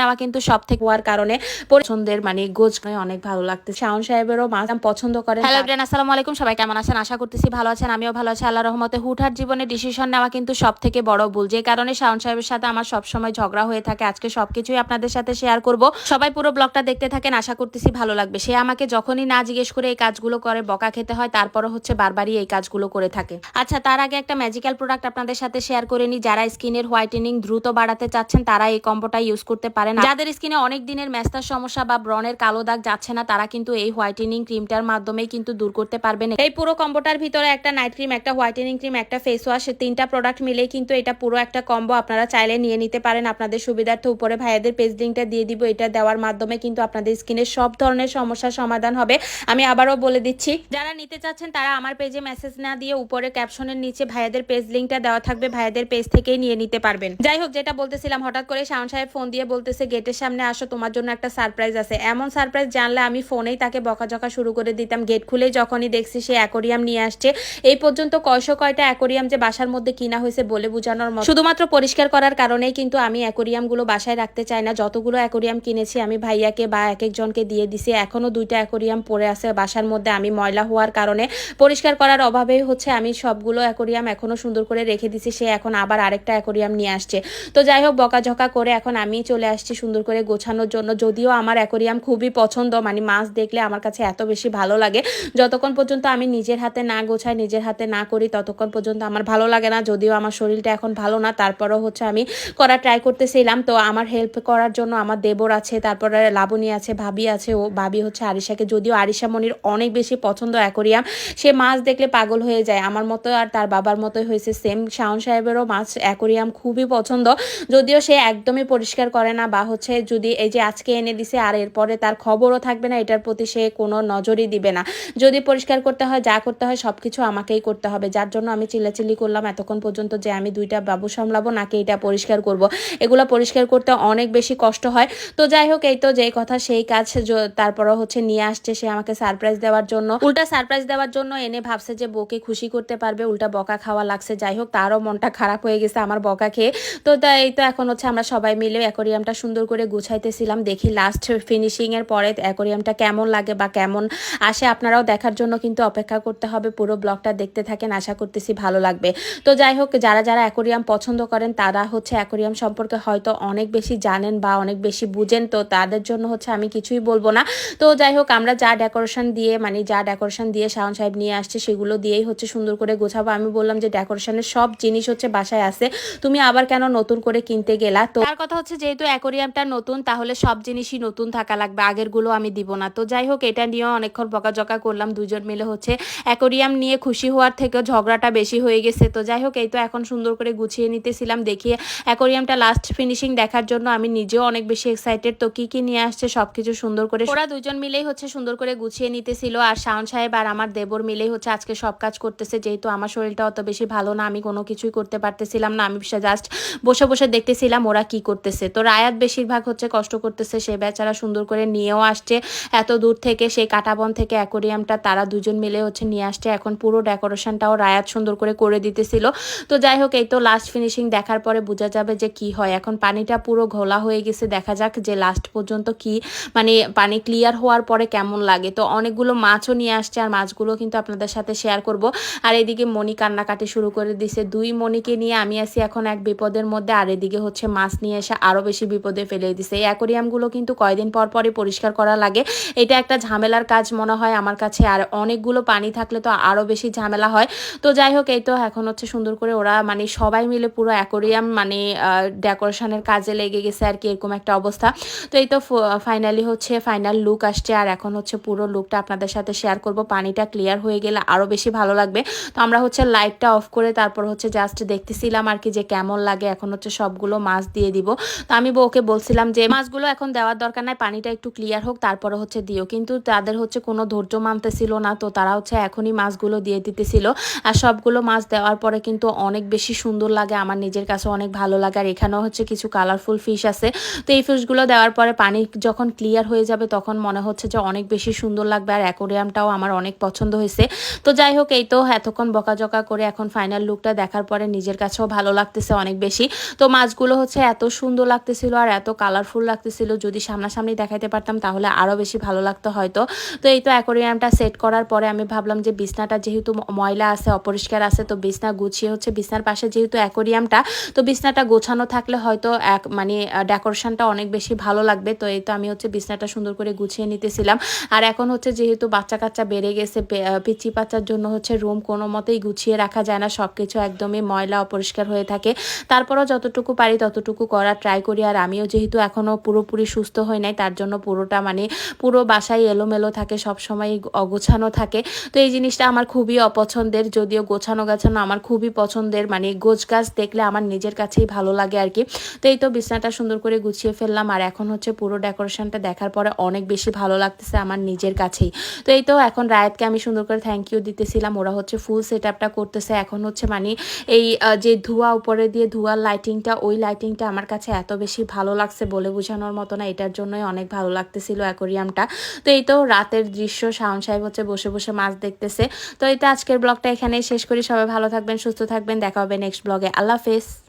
নেওয়া কিন্তু সব থেকে হওয়ার কারণে পছন্দের মানে গোজ অনেক ভালো লাগতে শাওন সাহেবেরও মাছ পছন্দ করেন। হ্যালো ব্রেন আসসালামু আলাইকুম। সবাই কেমন আছেন? আশা করতেছি ভালো আছেন। আমিও ভালো আছি। আল্লাহ রহমতে হুটহাট জীবনে ডিসিশন নেওয়া কিন্তু সব থেকে বড় ভুল। যে কারণে শাওন সাহেবের সাথে আমার সবসময় ঝগড়া হয়ে থাকে। আজকে সবকিছুই আপনাদের সাথে শেয়ার করব। সবাই পুরো ব্লগটা দেখতে থাকেন। আশা করতেছি ভালো লাগবে। সে আমাকে যখনই না জিজ্ঞেস করে এই কাজগুলো করে, বকা খেতে হয়, তারপরও হচ্ছে বারবারই এই কাজগুলো করে থাকে। আচ্ছা তার আগে একটা ম্যাজিক্যাল প্রোডাক্ট আপনাদের সাথে শেয়ার করে নিই। যারা স্কিনের হোয়াইটেনিং দ্রুত বাড়াতে চাচ্ছেন, তারা এই কম্বোটা ইউজ করতে পারেন। যাদের স্কিনে অনেক দিনের ম্যাস্তার সমস্যা বা ব্রণের কালো দাগ যাচ্ছে না, তারা কিন্তু এই হোয়াইটেনিং ক্রিমটার মাধ্যমেই কিন্তু দূর করতে পারবেন। এই পুরো কম্বোটার ভিতরে একটা নাইট ক্রিম, একটা হোয়াইটেনিং ক্রিম, একটা ফেস ওয়াশ তিনটা প্রোডাক্ট মিলেই কিন্তু এটা পুরো একটা কম্বো আপনারা চাইলে নিয়ে নিতে পারেন। আপনাদের সুবিধার্থে উপরে ভাইয়াদের পেজ লিঙ্কটা দিয়ে দিব, এটা দেওয়ার মাধ্যমে কিন্তু আপনাদের স্কিনের সব ধরনের সমস্যার সমাধান হবে। আমি আবারও বলে দিচ্ছি, যারা নিতে চাচ্ছেন তারা আমার পেজে মেসেজ না দিয়ে উপরে ক্যাপশনের নিচে ভাইয়াদের পেজ লিঙ্কটা দেওয়া থাকবে, ভাইয়াদের পেজ থেকেই নিয়ে নিতে পারবেন। যাই হোক, যেটা বলতেছিলাম, হঠাৎ করে শাওন সাহেব ফোন দিয়ে বলতেছে, গেটের সামনে আসো, তোমার জন্য একটা সারপ্রাইজ আছে। এমন সারপ্রাইজ জানলে আমি ফোনেই তাকে বকাঝকা শুরু করে দিতাম। গেট খুলেই যখনই দেখছি সে অ্যাকোরিয়াম নিয়ে আসছে। এই পর্যন্ত কয়শো কয়টা অ্যাকোরিয়াম যে বাসার মধ্যে কিনা হয়েছে বলে বোঝানোর মতো। শুধুমাত্র পরিষ্কার করার কারণেই কিন্তু আমি অ্যাকোরিয়ামগুলো বাসায় রাখতে চাই না। যতগুলো অ্যাকোরিয়াম কিনেছি, আমি ভাইয়াকে বা এক একজনকে দিয়ে দিছি। এখনও দুইটা অ্যাকোরিয়াম পড়ে আছে বাসার মধ্যে। আমি ময়লা হওয়ার কারণে পরিষ্কার করার অভাবেই হচ্ছে আমি সবগুলো অ্যাকোরিয়াম এখনও সুন্দর করে রেখে দিছি। সে এখন আবার আরেকটা অ্যাকোরিয়াম নিয়ে আসছে। তো যাই হোক, বকাঝকা করে এখন আমি চলে আসছি। সুন্দর করে গোছানোর জন্য। যদিও আমার অ্যাকোরিয়াম খুবই পছন্দ মানে মাছ দেখলে আমার কাছে এত বেশি ভালো লাগে। যতক্ষণ পর্যন্ত আমি নিজের হাতে না গোছাই, নিজের হাতে না করি, ততক্ষণ পর্যন্ত আমার ভালো লাগে না। যদিও আমার শরীরটা এখন ভালো না, তারপরও হচ্ছে আমি করার ট্রাই করতেছিলাম। তো আমার হেল্প করার জন্য আমার দেবর আছে, তারপরে লাবণী আছে, ভাবি আছে, ও ভাবি হচ্ছে আরিশাকে। যদিও আরিশা মনির অনেক বেশি পছন্দ অ্যাকোরিয়াম, সে মাছ দেখলে পাগল হয়ে যায়। আমার মতো আর তার বাবার মতোই হয়েছে সেম শাওন সাহেবেরও মাছ অ্যাকোরিয়াম খুবই পছন্দ। যদিও সে একদমই পরিষ্কার করে না বা হচ্ছে যদি এই যে আজকে এনে দিছে আর এরপরে তার খবরও থাকবে না, এটার প্রতি সে কোনো নজরই দিবে না। যদি পরিষ্কার করতে হয়, যা করতে হয় সব কিছু আমাকেই করতে হবে। যার জন্য আমি চিল্লাচিল্লি করলাম, এতক্ষণ পর্যন্ত যে আমি দুইটা বাবু সামলাবো, নাকি এটা পরিষ্কার করব। এগুলো পরিষ্কার করতে অনেক বেশি কষ্ট হয়। তো যাই হোক, এই তো যেই কথা, সেই কাজ তারপরও হচ্ছে নিয়ে আসছে সে আমাকে সারপ্রাইজ দেওয়ার জন্য। উল্টা সারপ্রাইজ দেওয়ার জন্য এনে ভাবছে যে বউকে খুশি করতে পারবে, উল্টা বকা খাওয়া লাগছে। যাই হোক, তারও মনটা খারাপ হয়ে গেছে আমার বকা খেয়ে। তো তা- এই তো এখন হচ্ছে আমরা সবাই মিলে অ্যাকোরিয়ামটা সুন্দর করে গুছাইতেছিলাম। দেখি লাস্ট ফিনিশিংয়ের পরে অ্যাকোরিয়ামটা কেমন লাগে বা কেমন আসে আপনারাও দেখার জন্য কিন্তু অপেক্ষা করতে হবে। পুরো ব্লগটা দেখতে থাকেন, আশা করতেছি ভালো লাগবে। তো যাই হোক, যারা যারা অ্যাকোরিয়াম পছন্দ করেন, তারা হচ্ছে অ্যাকোরিয়াম সম্পর্কে হয়তো অনেক বেশি জানেন বা অনেক বেশি বুঝেন, তো তাদের জন্য হচ্ছে আমি কিছুই বলব না। তো যাই হোক, আমরা যা ডেকোরেশন দিয়ে মানে যা ডেকোরেশন দিয়ে শাওন সাহেব নিয়ে আসছে, সেগুলো দিয়েই হচ্ছে সুন্দর করে গোছাবো। আমি বললাম যে ডেকোরেশনের সব জিনিস হচ্ছে বাসায় আছে। তুমি আবার কেন নতুন করে কিনতে গেলা? তো তার কথা হচ্ছে, যেহেতু অ্যাকোরিয়ামটা নতুন, তাহলে সব জিনিসই নতুন থাকা লাগবে। আগেরগুলো আমি দিব না। তো যাই হোক, এটা নিয়েও অনেকক্ষণ বকাঝকা করলাম, দুজন মিলে হচ্ছে অ্যাকোরিয়াম নিয়ে খুশি হওয়ার থেকেও ঝগড়াটা বেশি হয়ে গেছে। তো যাই হোক, এই তো এখন সুন্দর করে গুছিয়ে নিতেছিলাম দেখিয়ে অ্যাকোরিয়ামটা লাস্ট ফিনিশিং দেখার জন্য আমি নিজেও অনেক বেশি এক্সাইটেড তো কি কি নিয়ে আসছে, সবকিছু সুন্দর করে ওরা দুজন মিলেই হচ্ছে সুন্দর করে গুছিয়ে নিতেছিল, আর শাওন সাহেব আর আমার দেবর মিলেই হচ্ছে আজকে সব কাজ করতেছে। যেহেতু আমার শরীরটা অত বেশি ভালো না, আমি কোনো কিছুই করতে পারতেছিলাম না। আমি জাস্ট বসে বসে দেখতেছিলাম ওরা কি করতেছে। তো রায়াত বেশিরভাগ হচ্ছে কষ্ট করতেছে সে বেচারা সুন্দর করে নিয়েও আসছে। এত দূর থেকে সেই কাটাবন থেকে অ্যাকোরিয়ামটা তারা দুজন মিলে হচ্ছে নিয়ে আসছে। এখন পুরো ডেকোরেশনটাও রায়াত সুন্দর করে করে দিতেছিল। তো যাই হোক, এই তো লাস্ট ফিনিশিং দেখার পরে বোঝা যাবে যে কি হয়। এখন পানিটা পুরো ঘোলা হয়ে গেছে। দেখা যাক যে লাস্ট পর্যন্ত কি মানে পানি ক্লিয়ার হওয়ার পরে কেমন লাগে। তো অনেকগুলো মাছও নিয়ে আসছে আর মাছগুলো কিন্তু আপনাদের সাথে শেয়ার করব। আর এদিকে মনি কান্নাকাটি শুরু করে দিছে। দুই মনিকে নিয়ে আমি আছি এখন এক বিপদের মধ্যে। আর এদিকে হচ্ছে মাছ নিয়ে এসে আরও বেশি বিপদে ফেলে দিছে। এই অ্যাকোরিয়ামগুলো কিন্তু কয়দিন পর পরে পরিষ্কার করা লাগে। এটা একটা ঝামেলার কাজ মনে হয় আমার কাছে। আর অনেকগুলো পানি থাকলে তো আরও বেশি ঝামেলা হয়। তো যাই হোক, এই তো এখন হচ্ছে সুন্দর করে ওরা মানে সবাই মিলে পুরো অ্যাকোরিয়াম মানে ডেকোরেশনের কাজে লেগে গেছে আর কি, এরকম একটা অবস্থা। তো এই তো ফাইনালি হচ্ছে ফাইনাল লুক আসছে। আর এখন হচ্ছে পুরো লুকটা আপনাদের সাথে শেয়ার করব। পানিটা ক্লিয়ার হয়ে গেলে আরও বেশি ভালো লাগবে। তো আমরা হচ্ছে লাইটটা অফ করে তারপর হচ্ছে জাস্ট দেখতেছিলাম আর কি যে কেমন লাগে। এখন হচ্ছে সবগুলো মাছ দিয়ে দিব। তো আমি বউকে বলছিলাম যে, মাছগুলো এখন দেওয়ার দরকার নাই, পানিটা একটু ক্লিয়ার হোক, তারপরে হচ্ছে দিও। কিন্তু তাদের হচ্ছে কোনো ধৈর্য মানতেছিল না, তো তারা হচ্ছে এখনই মাছগুলো দিয়ে দিতেছিল। আর সবগুলো মাছ দেওয়ার পরে কিন্তু অনেক বেশি সুন্দর লাগে, আমার নিজের কাছে অনেক ভালো লাগে। আর এখানেও হচ্ছে কিছু কালারফুল ফিশ আছে। তো এই ফিশগুলো দেওয়ার পরে পানি যখন ক্লিয়ার হয়ে যাবে, তখন মনে হচ্ছে যে অনেক বেশি সুন্দর লাগবে। আর অ্যাকোরিয়ামটাও আমার অনেক পছন্দ হয়েছে। তো যাই হোক, এই তো এতক্ষণ বকাঝকা করে এখন ফাইনাল লুকটা দেখার পরে নিজের কাছেও ভালো লাগতেছে অনেক বেশি। তো মাছগুলো হচ্ছে এত সুন্দর লাগতেছিল আর আর এত কালারফুল লাগতেছিল, যদি সামনাসামনি দেখাইতে পারতাম তাহলে আরও বেশি ভালো লাগতো হয়তো। তো এই তো অ্যাকোরিয়ামটা সেট করার পরে আমি ভাবলাম যে বিছনাটা যেহেতু ময়লা আছে, অপরিষ্কার আছে, তো বিছনা গুছিয়ে হচ্ছে বিছনার পাশে যেহেতু অ্যাকোরিয়ামটা তো বিছনাটা গোছানো থাকলে হয়তো এক মানে ডেকোরেশনটা অনেক বেশি ভালো লাগবে। তো এই তো আমি হচ্ছে বিছনাটা সুন্দর করে গুছিয়ে নিতেছিলাম। আর এখন হচ্ছে যেহেতু বাচ্চা কাচ্চা বেড়ে গেছে পিচি বাচ্চার জন্য হচ্ছে রুম কোনো মতেই গুছিয়ে রাখা যায় না সব কিছু একদমই ময়লা অপরিষ্কার হয়ে থাকে। তারপরও যতটুকু পারি ততটুকু করা ট্রাই করি, আর আমিও যেহেতু এখনও পুরোপুরি সুস্থ হই নাই, তার জন্য পুরোটা মানে পুরো বাসায় এলোমেলো থাকে সব সময় অগোছানো থাকে। তো এই জিনিসটা আমার খুবই অপছন্দের, যদিও গোছানো গাছানো আমার খুবই পছন্দের মানে গোছ গাছ দেখলে আমার নিজের কাছেই ভালো লাগে আর কি। তো এই তো বিছনাটা সুন্দর করে গুছিয়ে ফেললাম, আর এখন হচ্ছে পুরো ডেকোরেশনটা দেখার পরে অনেক বেশি ভালো লাগতেছে আমার নিজের কাছেই। তো এই তো এখন রায়তকে আমি সুন্দর করে থ্যাংক ইউ দিতেছিলাম, ওরা হচ্ছে ফুল সেট আপটা করতেছে। এখন হচ্ছে মানে এই যে ধোঁয়া উপরে দিয়ে ধোঁয়ার লাইটিংটা ওই লাইটিংটা আমার কাছে এত বেশি ভালো লাগছে বলে বোঝানোর মতো না, এটার জন্যই অনেক ভালো লাগতেছিল অ্যাকোরিয়ামটা। তো এই তো রাতের দৃশ্য, শাওন সাহেব হচ্ছে বসে বসে মাছ দেখতেছে। তো এই তো আজকের ব্লগটা এখানে শেষ করি, সবাই ভালো থাকবেন, সুস্থ থাকবেন, দেখা হবে নেক্সট ব্লগে আল্লাহ হাফেজ।